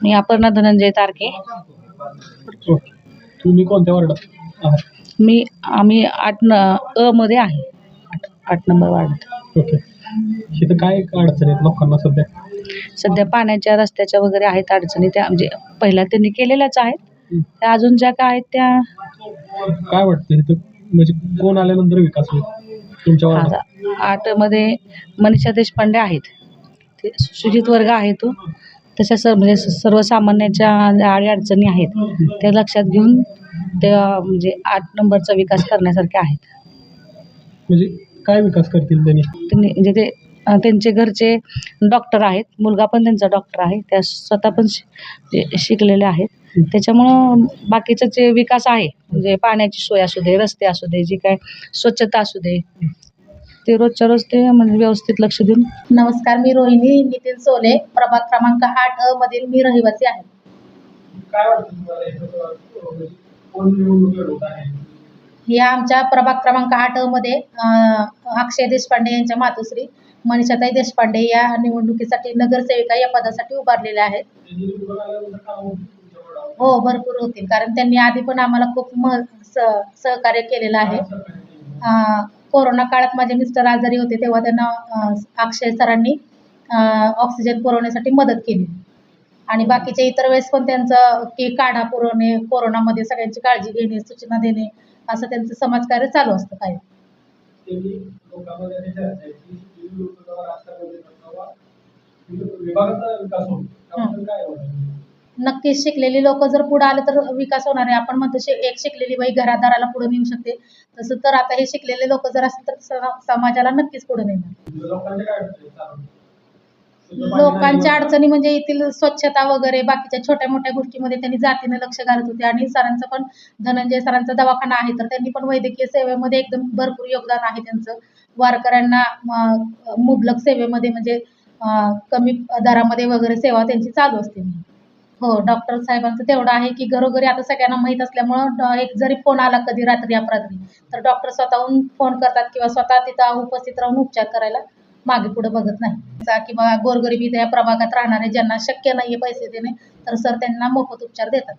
मी अपर्णा धनंजय तारके. तुम्ही कोणत्या वार्डात आहात? मी आम्ही आठ न अ मध्ये आहे. आठ आठ नंबर वार्डात ओके. इथं काय अडचणी आहेत लोकांना सध्या? सध्या पाण्याच्या रस्त्याच्या वगैरे आहेत अडचणी त्या म्हणजे पहिल्या त्यांनी केलेल्याच आहेत. हं. त्या अजून ज्या काय आहेत त्या काय वाटतं इथं? म्हणजे कोण आल्यानंतर विकास होईल तुमच्या वार्डात? आता आठमध्ये मनीषा देशपांडे आहेत. ते सुशिक्षित वर्ग आहे तो. तशा सर म्हणजे सर्वसामान्याच्या अडीअडचणी आहेत. त्या लक्षात घेऊन त्या म्हणजे आठ नंबरचा विकास करण्यासारखे आहेत. म्हणजे काय विकास करतील त्यांनी? त्यांनी म्हणजे ते त्यांचे घरचे डॉक्टर आहेत. मुलगा पण त्यांचा डॉक्टर आहे. त्या स्वतः पण शिकलेले आहेत. त्याच्यामुळं बाकीचं जे विकास आहे म्हणजे पाण्याची सोय असू दे रस्ते असू दे जी काय स्वच्छता असू दे ते रोजच्या रोज ते म्हणजे व्यवस्थित लक्ष देऊन. नमस्कार मी रोहिणी नितीन सोले प्रभाग क्रमांक आठ अ मधील मी रहिवासी आहे. या आमच्या प्रभाग क्रमांक आठ अ मध्ये अक्षय देशपांडे यांच्या मातोश्री मनीषाताई देशपांडे या निवडणुकीसाठी नगरसेविका या पदासाठी उभारलेल्या आहेत. हो भरपूर होतील कारण त्यांनी आधी पण आम्हाला खूप स- सहकार्य केलेलं आहे. अं, कोरोना काळात माझे मिस्टर आजारी होते तेव्हा त्यांना अक्षय सरांनी ऑक्सिजन पुरवण्यासाठी मदत केली. आणि बाकीच्या इतर वेळेस पण त्यांचं की काढा पुरवणे कोरोनामध्ये सगळ्यांची काळजी घेणे सूचना देणे असं त्यांचं समाजकार्य चालू असतं काय विभागाचा नक्कीच शिकलेली लोक जर पुढे आले तर विकास होणार आहे. आपण म्हणतो शि- एक शिकलेली बाई घरादाराला पुढे नेऊ शकते. तसं तर आता हे शिकलेले लोक जर असतील तर समाजाला नक्कीच पुढे नेणार. लोकांच्या काय अडचणी. लोकांच्या म्हणजे येथील स्वच्छता वगैरे बाकीच्या छोट्या मोठ्या गोष्टीमध्ये त्यांनी जातीनं लक्ष घालत होते. आणि सरांचं पण धनंजय सरांचा दवाखाना आहे तर त्यांनी पण वैद्यकीय सेवेमध्ये एकदम भरपूर योगदान आहे त्यांचं. वारकऱ्यांना अं, मुबलक सेवेमध्ये म्हणजे अं, कमी दरामध्ये वगैरे सेवा त्यांची चालू असते. हो डॉक्टर साहेबांचं तेवढं आहे की घरोघरी आता सगळ्यांना माहीत असल्यामुळं एक जरी फोन आला कधी रात्री अपरात्री तर डॉक्टर स्वतःहून फोन करतात किंवा स्वतः तिथं उपस्थित राहून उपचार करायला मागे पुढे बघत नाही. जा किंवा गोरगरिबी त्या प्रभागात राहणारे ज्यांना शक्य नाहीये पैसे देणे तर सर त्यांना मोफत उपचार देतात.